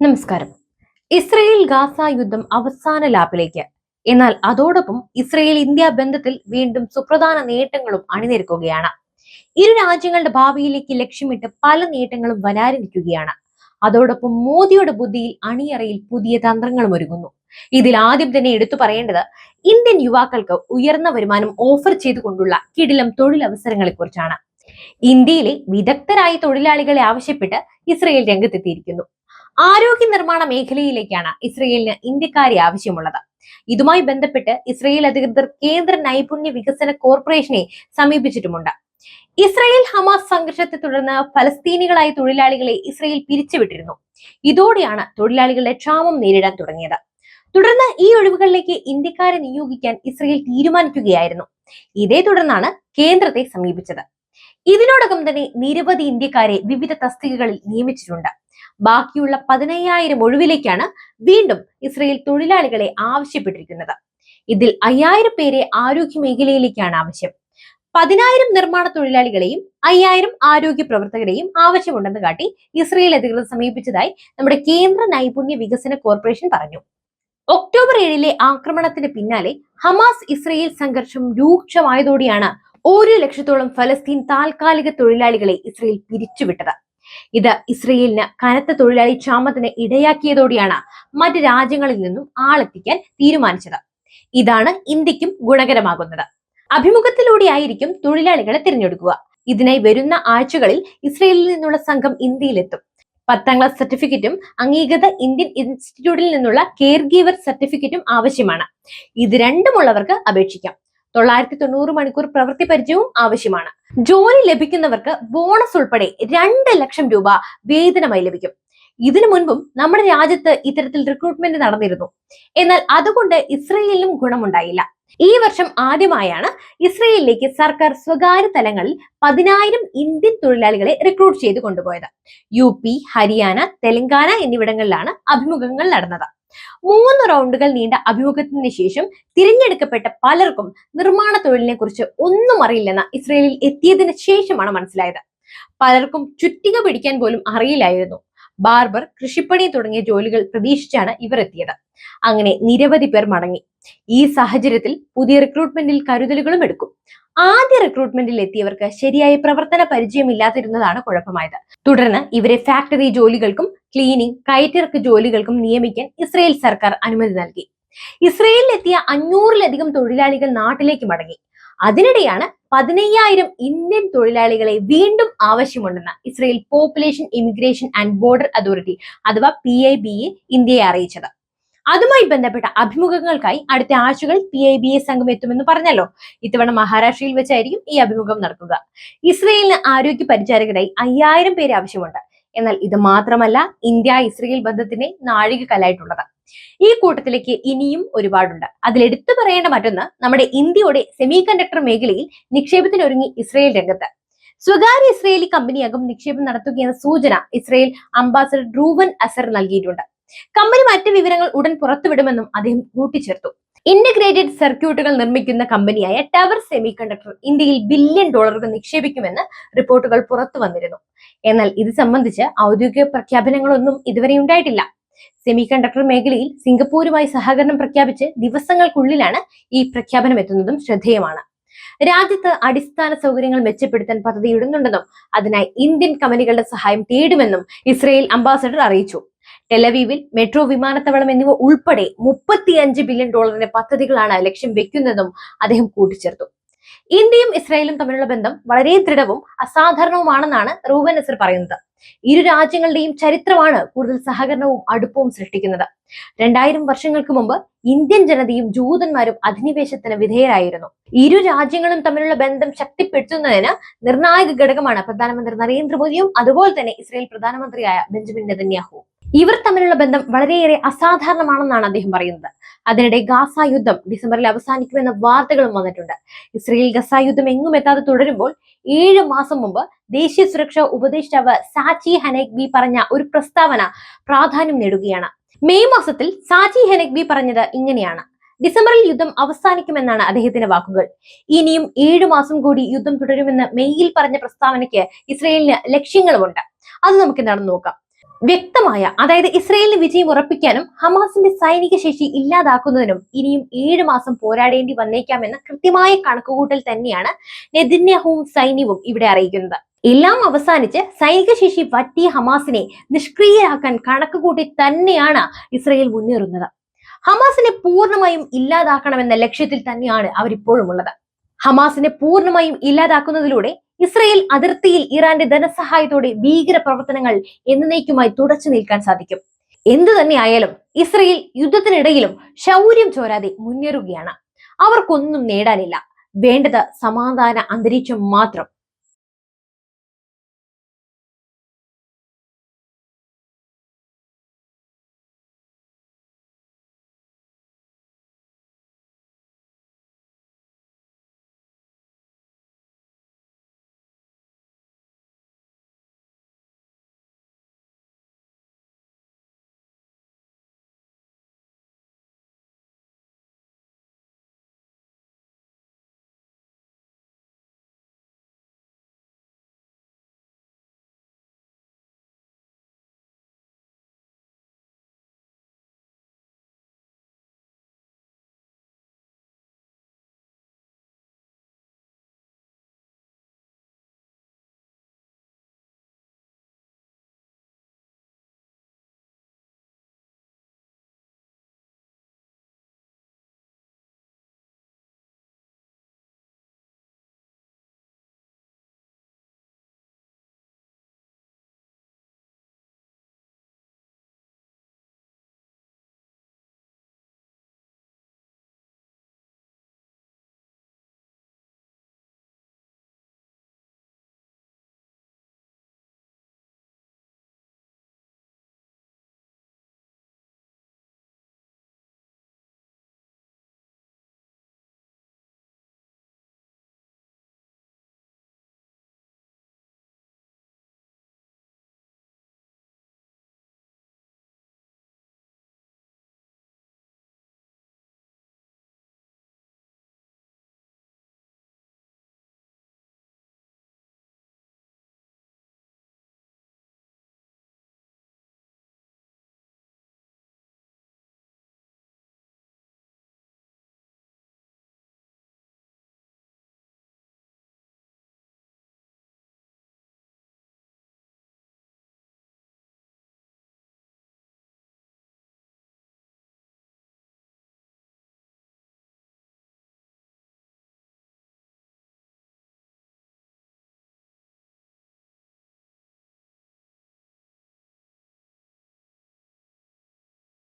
നമസ്കാരം. Israel Gaza യുദ്ധം അവസാന ലാപ്പിലേക്ക്. എന്നാൽ അതോടൊപ്പം ഇസ്രയേൽ ഇന്ത്യ ബന്ധത്തിൽ വീണ്ടും സുപ്രധാന നേട്ടങ്ങളും അണിനിരക്കുകയാണ്. ഇരു രാജ്യങ്ങളുടെ ഭാവിയിലേക്ക് ലക്ഷ്യമിട്ട് പല നേട്ടങ്ങളും വരാനിരിക്കുകയാണ്. അതോടൊപ്പം മോദിയുടെ ബുദ്ധിയിൽ അണിയറയിൽ പുതിയ തന്ത്രങ്ങളും ഒരുങ്ങുന്നു. ഇതിൽ ആദ്യം തന്നെ എടുത്തു പറയേണ്ടത് ഇന്ത്യൻ യുവാക്കൾക്ക് ഉയർന്ന വരുമാനം ഓഫർ ചെയ്തുകൊണ്ടുള്ള കിടിലം തൊഴിലവസരങ്ങളെ കുറിച്ചാണ് ഇന്ത്യയിലെ വിദഗ്ധരായ തൊഴിലാളികളെ ആവശ്യപ്പെട്ട് ഇസ്രയേൽ രംഗത്തെത്തിയിരിക്കുന്നു. ആരോഗ്യ നിർമ്മാണ മേഖലയിലേക്കാണ് ഇസ്രയേലിന് ഇന്ത്യക്കാരെ ആവശ്യമുള്ളത്. ഇതുമായി ബന്ധപ്പെട്ട് ഇസ്രയേൽ അധികൃതർ കേന്ദ്ര നൈപുണ്യ വികസന കോർപ്പറേഷനെ സമീപിച്ചിട്ടുമുണ്ട്. ഇസ്രയേൽ ഹമാസ് സംഘർഷത്തെ തുടർന്ന് ഫലസ്തീനികളായ തൊഴിലാളികളെ ഇസ്രയേൽ പിരിച്ചുവിട്ടിരുന്നു. ഇതോടെയാണ് തൊഴിലാളികളുടെ ക്ഷാമം നേരിടാൻ തുടങ്ങിയത്. തുടർന്ന് ഈ ഒഴിവുകളിലേക്ക് ഇന്ത്യക്കാരെ നിയോഗിക്കാൻ ഇസ്രയേൽ തീരുമാനിക്കുകയായിരുന്നു. ഇതേ തുടർന്നാണ് കേന്ദ്രത്തെ സമീപിച്ചത്. ഇതിനോടകം തന്നെ നിരവധി ഇന്ത്യക്കാരെ വിവിധ തസ്തികകളിൽ നിയമിച്ചിട്ടുണ്ട്. ബാക്കിയുള്ള പതിനയ്യായിരം ഒഴിവിലേക്കാണ് വീണ്ടും ഇസ്രയേൽ തൊഴിലാളികളെ ആവശ്യപ്പെട്ടിരിക്കുന്നത്. ഇതിൽ അയ്യായിരം പേരെ ആരോഗ്യ മേഖലയിലേക്കാണ് ആവശ്യം. പതിനായിരം നിർമ്മാണ തൊഴിലാളികളെയും അയ്യായിരം ആരോഗ്യ പ്രവർത്തകരെയും ആവശ്യമുണ്ടെന്ന് കാട്ടി ഇസ്രയേൽ അധികൃതർ സമീപിച്ചതായി നമ്മുടെ കേന്ദ്ര നൈപുണ്യ വികസന കോർപ്പറേഷൻ പറഞ്ഞു. ഒക്ടോബർ ഏഴിലെ ആക്രമണത്തിന് പിന്നാലെ ഹമാസ് ഇസ്രയേൽ സംഘർഷം രൂക്ഷമായതോടെയാണ് ഒരു ലക്ഷത്തോളം ഫലസ്തീൻ താൽക്കാലിക തൊഴിലാളികളെ ഇസ്രയേൽ പിരിച്ചുവിട്ടത്. ഇത് ഇസ്രയേലിന് കനത്ത തൊഴിലാളി ക്ഷാമത്തിന് ഇടയാക്കിയതോടെയാണ് മറ്റ് രാജ്യങ്ങളിൽ നിന്നും ആളെത്തിക്കാൻ തീരുമാനിച്ചത്. ഇതാണ് ഇന്ത്യക്കും ഗുണകരമാകുന്നത്. അഭിമുഖത്തിലൂടെയായിരിക്കും തൊഴിലാളികളെ തിരഞ്ഞെടുക്കുക. ഇതിനായി വരുന്ന ആഴ്ചകളിൽ ഇസ്രയേലിൽ നിന്നുള്ള സംഘം ഇന്ത്യയിലെത്തും. പത്താം ക്ലാസ് സർട്ടിഫിക്കറ്റും അംഗീകൃത ഇന്ത്യൻ ഇൻസ്റ്റിറ്റ്യൂട്ടിൽ നിന്നുള്ള കെയർ ഗീവർ സർട്ടിഫിക്കറ്റും ആവശ്യമാണ്. ഇത് രണ്ടുമുള്ളവർക്ക് അപേക്ഷിക്കാം. തൊള്ളായിരത്തി തൊണ്ണൂറ് മണിക്കൂർ പ്രവൃത്തി പരിചയവും ആവശ്യമാണ്. ജോലി ലഭിക്കുന്നവർക്ക് ബോണസ് ഉൾപ്പെടെ രണ്ട് ലക്ഷം രൂപ വേതനമായി ലഭിക്കും. ഇതിനു മുൻപും നമ്മുടെ രാജ്യത്ത് ഇത്തരത്തിൽ റിക്രൂട്ട്മെന്റ് നടന്നിരുന്നു. എന്നാൽ അതുകൊണ്ട് ഇസ്രയേലിനും ഗുണമുണ്ടായില്ല. ഈ വർഷം ആദ്യമായാണ് ഇസ്രയേലിലേക്ക് സർക്കാർ സ്വകാര്യ തലങ്ങളിൽ പതിനായിരം ഇന്ത്യൻ തൊഴിലാളികളെ റിക്രൂട്ട് ചെയ്ത് കൊണ്ടുപോയത്. യു പി ഹരിയാന തെലങ്കാന എന്നിവിടങ്ങളിലാണ് അഭിമുഖങ്ങൾ നടന്നത്. മൂന്ന് റൗണ്ടുകൾ നീണ്ട അഭിമുഖത്തിന് ശേഷം തിരഞ്ഞെടുക്കപ്പെട്ട പലർക്കും നിർമ്മാണ തൊഴിലിനെ കുറിച്ച് ഒന്നും അറിയില്ലെന്ന് ഇസ്രയേലിൽ എത്തിയതിനു ശേഷമാണ് മനസ്സിലായത്. പലർക്കും ചുറ്റിക പിടിക്കാൻ പോലും അറിയില്ലായിരുന്നു. ബാർബർ കൃഷിപ്പണി തുടങ്ങിയ ജോലികൾ പ്രതീക്ഷിച്ചാണ് ഇവർ എത്തിയത്. അങ്ങനെ നിരവധി പേർ മടങ്ങി. ഈ സാഹചര്യത്തിൽ പുതിയ റിക്രൂട്ട്മെന്റിൽ കരുതലുകളും എടുക്കും. ആദ്യ റിക്രൂട്ട്മെന്റിൽ എത്തിയവർക്ക് ശരിയായ പ്രവർത്തന പരിചയമില്ലാതിരുന്നതാണ് കുഴപ്പമായത്. തുടർന്ന് ഇവരെ ഫാക്ടറി ജോലികൾക്കും ക്ലീനിംഗ് കയറ്റിറക്ക് ജോലികൾക്കും നിയമിക്കാൻ ഇസ്രയേൽ സർക്കാർ അനുമതി നൽകി. ഇസ്രയേലിൽ എത്തിയ അഞ്ഞൂറിലധികം തൊഴിലാളികൾ നാട്ടിലേക്ക് മടങ്ങി. അതിനിടെയാണ് പതിനയ്യായിരം ഇന്ത്യൻ തൊഴിലാളികളെ വീണ്ടും ആവശ്യമുണ്ടെന്ന് Israel population immigration and border authority അഥവാ പി ഐ ബി ഇന്ത്യയെ അറിയിച്ചത്. അതുമായി ബന്ധപ്പെട്ട അഭിമുഖങ്ങൾക്കായി അടുത്ത ആഴ്ചകൾ പി ഐ ബി എ സംഘം എത്തുമെന്ന് പറഞ്ഞല്ലോ. ഇത്തവണ മഹാരാഷ്ട്രയിൽ വെച്ചായിരിക്കും ഈ അഭിമുഖം നടക്കുക. ഇസ്രയേലിന് ആരോഗ്യ പരിചാരകരായി അയ്യായിരം പേര് ആവശ്യമുണ്ട്. എന്നാൽ ഇത് മാത്രമല്ല ഇന്ത്യ ഇസ്രയേൽ ബന്ധത്തിന്റെ നാഴികക്കല്ലായിട്ടുള്ളത്. ഈ കൂട്ടത്തിലേക്ക് ഇനിയും ഒരുപാടുണ്ട്. അതിൽ എടുത്തു പറയേണ്ട മറ്റൊന്ന് നമ്മുടെ ഇന്ത്യയുടെ സെമി കണ്ടക്ടർ മേഖലയിൽ നിക്ഷേപത്തിനൊരുങ്ങി ഇസ്രയേൽ രംഗത്ത്. സ്വകാര്യ ഇസ്രയേലി കമ്പനിയാകും നിക്ഷേപം നടത്തുകയെന്ന സൂചന ഇസ്രയേൽ അംബാസഡർ ഡ്രൂവൻ അസർ നൽകിയിട്ടുണ്ട്. കമ്പനി മറ്റു വിവരങ്ങൾ ഉടൻ പുറത്തുവിടുമെന്നും അദ്ദേഹം കൂട്ടിച്ചേർത്തു. ഇന്റഗ്രേറ്റഡ് സർക്യൂട്ടുകൾ നിർമ്മിക്കുന്ന കമ്പനിയായ ടവർ സെമി കണ്ടക്ടർ ഇന്ത്യയിൽ ബില്യൺ ഡോളറുകൾ നിക്ഷേപിക്കുമെന്ന് റിപ്പോർട്ടുകൾ പുറത്തു വന്നിരുന്നു. എന്നാൽ ഇത് സംബന്ധിച്ച് ഔദ്യോഗിക പ്രഖ്യാപനങ്ങളൊന്നും ഇതുവരെ ഉണ്ടായിട്ടില്ല. സെമി കണ്ടക്ടർ മേഖലയിൽ സിംഗപ്പൂരുമായി സഹകരണം പ്രഖ്യാപിച്ച് ദിവസങ്ങൾക്കുള്ളിലാണ് ഈ പ്രഖ്യാപനം എത്തുന്നതും ശ്രദ്ധേയമാണ്. രാജ്യത്ത് അടിസ്ഥാന സൗകര്യങ്ങൾ മെച്ചപ്പെടുത്താൻ പദ്ധതിയിടുന്നുണ്ടെന്നും അതിനായി ഇന്ത്യൻ കമ്പനികളുടെ സഹായം തേടുമെന്നും ഇസ്രയേൽ അംബാസഡർ അറിയിച്ചു. ടെലവീവിൽ മെട്രോ വിമാനത്താവളം എന്നിവ ഉൾപ്പെടെ മുപ്പത്തിയഞ്ച് ബില്യൺ ഡോളറിന്റെ പദ്ധതികളാണ് ലക്ഷ്യം വെക്കുന്നതെന്നും അദ്ദേഹം കൂട്ടിച്ചേർത്തു. ഇന്ത്യയും ഇസ്രായേലും തമ്മിലുള്ള ബന്ധം വളരെ ദൃഢവും അസാധാരണവുമാണെന്നാണ് റൂവൻ നസർ പറയുന്നത്. ഇരു രാജ്യങ്ങളുടെയും ചരിത്രമാണ് കൂടുതൽ സഹകരണവും അടുപ്പവും സൃഷ്ടിക്കുന്നത്. രണ്ടായിരം വർഷങ്ങൾക്ക് മുമ്പ് ഇന്ത്യൻ ജനതയും ജൂതന്മാരും അധിനിവേശത്തിന് വിധേയരായിരുന്നു. ഇരു രാജ്യങ്ങളും തമ്മിലുള്ള ബന്ധം ശക്തിപ്പെടുത്തുന്നതിന് നിർണായക ഘടകമാണ് പ്രധാനമന്ത്രി നരേന്ദ്രമോദിയും അതുപോലെ തന്നെ ഇസ്രായേൽ പ്രധാനമന്ത്രിയായ ബെഞ്ചമിൻ നെതന്യാഹു ഇവർ തമ്മിലുള്ള ബന്ധം വളരെയേറെ അസാധാരണമാണെന്നാണ് അദ്ദേഹം പറയുന്നത്. അതിനിടെ ഗാസ യുദ്ധം ഡിസംബറിൽ അവസാനിക്കുമെന്ന വാർത്തകളും വന്നിട്ടുണ്ട്. ഇസ്രയേൽ ഗസ യുദ്ധം എങ്ങും എത്താതെ തുടരുമ്പോൾ ഏഴ് മാസം മുമ്പ് ദേശീയ സുരക്ഷാ ഉപദേഷ്ടാവ് സാച്ചി ഹനേഗ്ബി പറഞ്ഞ ഒരു പ്രസ്താവന പ്രാധാന്യം നേടുകയാണ്. മെയ് മാസത്തിൽ സാച്ചി ഹനേഗ്ബി പറഞ്ഞത് ഇങ്ങനെയാണ്. ഡിസംബറിൽ യുദ്ധം അവസാനിക്കുമെന്നാണ് അദ്ദേഹത്തിന്റെ വാക്കുകൾ. ഇനിയും ഏഴു മാസം കൂടി യുദ്ധം തുടരുമെന്ന് മെയ്യിൽ പറഞ്ഞ പ്രസ്താവനയ്ക്ക് ഇസ്രയേലിന് ലക്ഷ്യങ്ങളുമുണ്ട്. അത് നമുക്ക് നടന്നു നോക്കാം. വ്യക്തമായ അതായത് ഇസ്രയേലിന് വിജയം ഉറപ്പിക്കാനും ഹമാസിന്റെ സൈനിക ശേഷി ഇല്ലാതാക്കുന്നതിനും ഇനിയും ഏഴ് മാസം പോരാടേണ്ടി വന്നേക്കാമെന്ന കൃത്യമായ കണക്കുകൂട്ടൽ തന്നെയാണ് നെതിന്യഹവും സൈന്യവും ഇവിടെ അറിയിക്കുന്നത്. എല്ലാം അവസാനിച്ച് സൈനിക ശേഷി പറ്റിയ ഹമാസിനെ നിഷ്ക്രിയരാക്കാൻ കണക്കുകൂട്ടി തന്നെയാണ് ഇസ്രയേൽ മുന്നേറുന്നത്. ഹമാസിനെ പൂർണമായും ഇല്ലാതാക്കണമെന്ന ലക്ഷ്യത്തിൽ തന്നെയാണ് അവരിപ്പോഴും ഉള്ളത്. ഹമാസിനെ പൂർണമായും ഇല്ലാതാക്കുന്നതിലൂടെ ഇസ്രയേൽ അതിർത്തിയിൽ ഇറാന്റെ ധനസഹായത്തോടെ ഭീകര പ്രവർത്തനങ്ങൾ എന്നേക്കുമായി തുടച്ചു നിൽക്കാൻ സാധിക്കും. എന്തു തന്നെയായാലും ഇസ്രയേൽ യുദ്ധത്തിനിടയിലും ശൗര്യം ചോരാതെ മുന്നേറുകയാണ്. അവർക്കൊന്നും നേടാനില്ല. വേണ്ടത് സമാധാന അന്തരീക്ഷം മാത്രം.